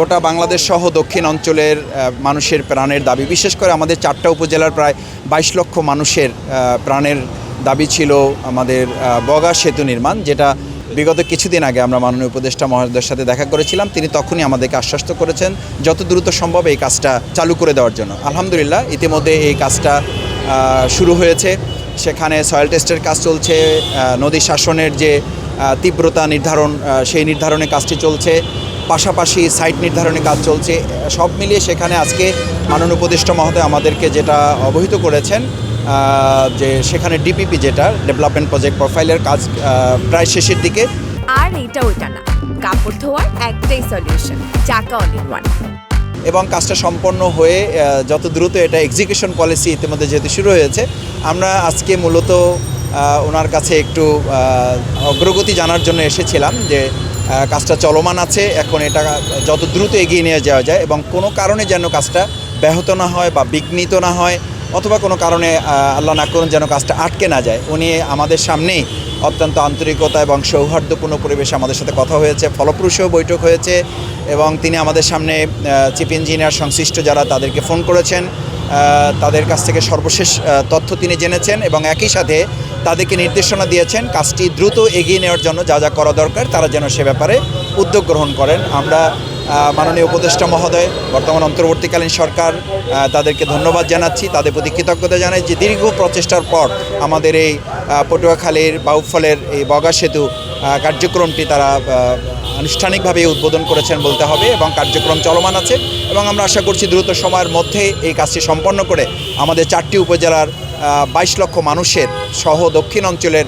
গোটা বাংলাদেশ সহ দক্ষিণ অঞ্চলের মানুষের প্রাণের দাবি। বিশেষ করে আমাদের চারটা উপজেলার প্রায় বাইশ লক্ষ মানুষের প্রাণের দাবি ছিল আমাদের বগা সেতু নির্মাণ, যেটা বিগত কিছুদিন আগে আমরা মাননীয় উপদেষ্টা মহোদয়ের সাথে দেখা করেছিলাম। তিনি তখনই আমাদেরকে আশ্বস্ত করেছেন যত দ্রুত সম্ভব এই কাজটা চালু করে দেওয়ার জন্য। আলহামদুলিল্লাহ, ইতিমধ্যে এই কাজটা শুরু হয়েছে। সেখানে সয়েল টেস্টের কাজ চলছে নদী শাসনের যে তীব্রতা নির্ধারণ সেই নির্ধারণের কাজটি চলছে। পাশাপাশি সাইট নির্ধারণের কাজ চলছে। সব মিলিয়ে সেখানে আজকে মাননীয় উপদেষ্টা মহোদয় আমাদেরকে যেটা অবহিত করেছেন যে সেখানে ডিপিপি যেটা ডেভেলপমেন্ট প্রজেক্ট প্রোফাইলের কাজ প্রায় শেষের দিকে। আর এটা ওইটা না। কাপড় ধোয়ার একটাই সলিউশন চাকা ওয়ান এবং কাজটা সম্পন্ন হয়ে যত দ্রুত এটা এক্সিকিউশন পলিসি ইতিমধ্যে যেহেতু শুরু হয়েছে, আমরা আজকে মূলত ওনার কাছে একটু অগ্রগতি জানার জন্য এসেছিলাম যে কাজটা চলমান আছে, এখন এটা যত দ্রুত এগিয়ে নিয়ে যাওয়া যায় এবং কোনো কারণে যেন কাজটা ব্যাহত না হয় বা বিঘ্নিত না হয়, অথবা কোনো কারণে আল্লাহ না করুন যেন কাজটা আটকে না যায়। উনি আমাদের সামনেই অত্যন্ত আন্তরিকতা এবং সৌহার্দ্যপূর্ণ পরিবেশে আমাদের সাথে কথা হয়েছে। ফলপ্রসূ বৈঠক হয়েছে এবং তিনি আমাদের সামনে চিফ ইঞ্জিনিয়ার, সংশ্লিষ্ট যারা তাদেরকে ফোন করেছেন তাদের কাছ থেকে সর্বশেষ তথ্য তিনি জেনেছেন এবং একই সাথে তাদেরকে নির্দেশনা দিয়েছেন কাজটি দ্রুত এগিয়ে নেওয়ার জন্য যা যা করা দরকার তারা যেন সে ব্যাপারে উদ্যোগ গ্রহণ করেন। আমরা মাননীয় উপদেষ্টা মহোদয়, বর্তমান অন্তর্বর্তীকালীন সরকার তাদেরকে ধন্যবাদ জানাচ্ছি, তাদের প্রতি কৃতজ্ঞতা জানাই যে দীর্ঘ প্রচেষ্টার পর আমাদের এই পটুয়াখালীর বাউফলের এই বগা সেতু কার্যক্রমটি তারা আনুষ্ঠানিকভাবে উদ্বোধন করেছেন বলতে হবে এবং কার্যক্রম চলমান আছে এবং আমরা আশা করছি দ্রুত সময়ের মধ্যে এই কাজটি সম্পন্ন করে আমাদের চারটি উপজেলার বাইশ লক্ষ মানুষের সহ দক্ষিণ অঞ্চলের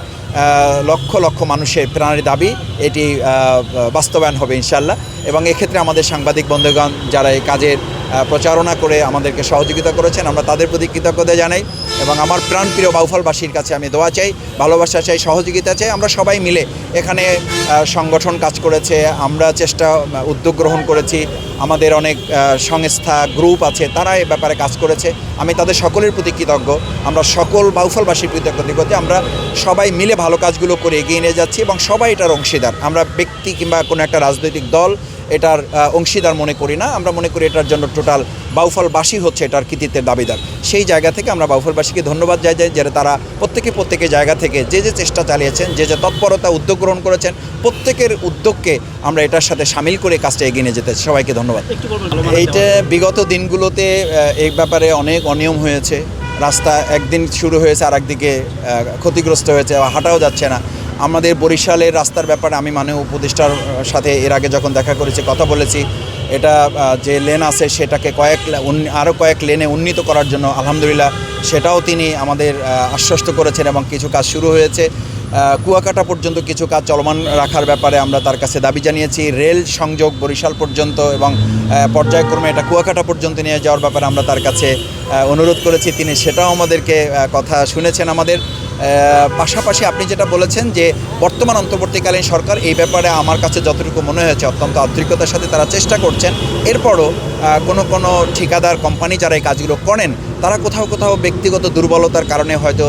লক্ষ লক্ষ মানুষের প্রাণের দাবি, এটি বাস্তবায়ন হবে ইনশাল্লাহ এবং এক্ষেত্রে আমাদের সাংবাদিক বন্ধুগণ যারা এই কাজের প্রচারণা করে আমাদেরকে সহযোগিতা করেছেন। আমরা তাদের প্রতি কৃতজ্ঞতা জানাই এবং আমার প্রাণপ্রিয় বাউফলবাসীর কাছে আমি দোয়া চাই, ভালোবাসা চাই, সহযোগিতা চাই। আমরা সবাই মিলে এখানে সংগঠন কাজ করেছে, আমরা চেষ্টা উদ্যোগ গ্রহণ করেছি। আমাদের অনেক সংস্থা, গ্রুপ আছে, তারা এ ব্যাপারে কাজ করেছে। আমি তাদের সকলের প্রতি কৃতজ্ঞ। আমরা সকল বাউফলবাসীর কৃতজ্ঞ আমরা সবাই মিলে ভালো কাজগুলো করে এগিয়ে নিয়ে যাচ্ছি এবং সবাই এটার অংশীদার। আমরা ব্যক্তি কিংবা কোনো একটা রাজনৈতিক দল এটার অংশীদার মনে করি না। আমরা মনে করি এটার জন্য টোটাল বাউফলবাসী হচ্ছে এটার কৃতিত্বের দাবিদার। সেই জায়গা থেকে আমরা বাউফলবাসীকে ধন্যবাদ যাই যারা তারা প্রত্যেকে প্রত্যেকের জায়গা থেকে যে যে চেষ্টা চালিয়েছেন যে যে তৎপরতা উদ্যোগ গ্রহণ করেছেন প্রত্যেকের উদ্যোগকে আমরা এটার সাথে সামিল করে কাজটা এগিয়ে নিয়ে যেতে সবাইকে ধন্যবাদ। এইটা বিগত দিনগুলোতে এই ব্যাপারে অনেক অনিয়ম হয়েছে। রাস্তা একদিন শুরু হয়েছে আর একদিকে ক্ষতিগ্রস্ত হয়েছে বা হাঁটাও যাচ্ছে না। আমাদের বরিশালের রাস্তার ব্যাপারে আমি মানে উপদেষ্টার সাথে এর আগে যখন দেখা করেছি, কথা বলেছি, এটা যে লেন আছে সেটাকে কয়েক আরও কয়েক লেনে উন্নীত করার জন্য আলহামদুলিল্লাহ সেটাও তিনি আমাদের আশ্বস্ত করেছেন এবং কিছু কাজ শুরু হয়েছে। কুয়াকাটা পর্যন্ত কিছু কাজ চলমান রাখার ব্যাপারে আমরা তার কাছে দাবি জানিয়েছি। রেল সংযোগ বরিশাল পর্যন্ত এবং পর্যায়ক্রমে এটা কুয়াকাটা পর্যন্ত নিয়ে যাওয়ার ব্যাপারে আমরা তার কাছে অনুরোধ করেছি। তিনি সেটাও আমাদেরকে কথা শুনেছেন আমাদের। পাশাপাশি আপনি যেটা বলেছেন যে, বর্তমান অন্তর্বর্তীকালীন সরকার এই ব্যাপারে আমার কাছে যতটুকু মনে হয়েছে, অত্যন্ত আন্তরিকতার সাথে তারা চেষ্টা করছেন। এরপরও কোনো কোনো ঠিকাদার কোম্পানি যারা এই কাজগুলো করেন তারা কোথাও কোথাও ব্যক্তিগত দুর্বলতার কারণে হয়তো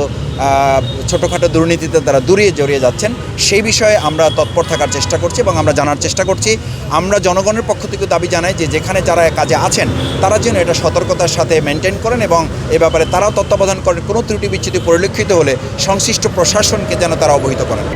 ছোটোখাটো দুর্নীতিতে তারা দূরিয়ে জড়িয়ে যাচ্ছেন। সেই বিষয়ে আমরা তৎপর থাকার চেষ্টা করছি এবং আমরা জানার চেষ্টা করছি। আমরা জনগণের পক্ষ থেকে দাবি জানাই যে যেখানে যারা কাজে আছেন, তারা যেন এটা সতর্কতার সাথে মেনটেন করেন এবং এ ব্যাপারে তারাও তত্ত্বাবধান করেন। কোনো ত্রুটি বিচ্ছুতি পরিলক্ষিত হলে সংশ্লিষ্ট প্রশাসনকে যেন তারা অবহিত করেন।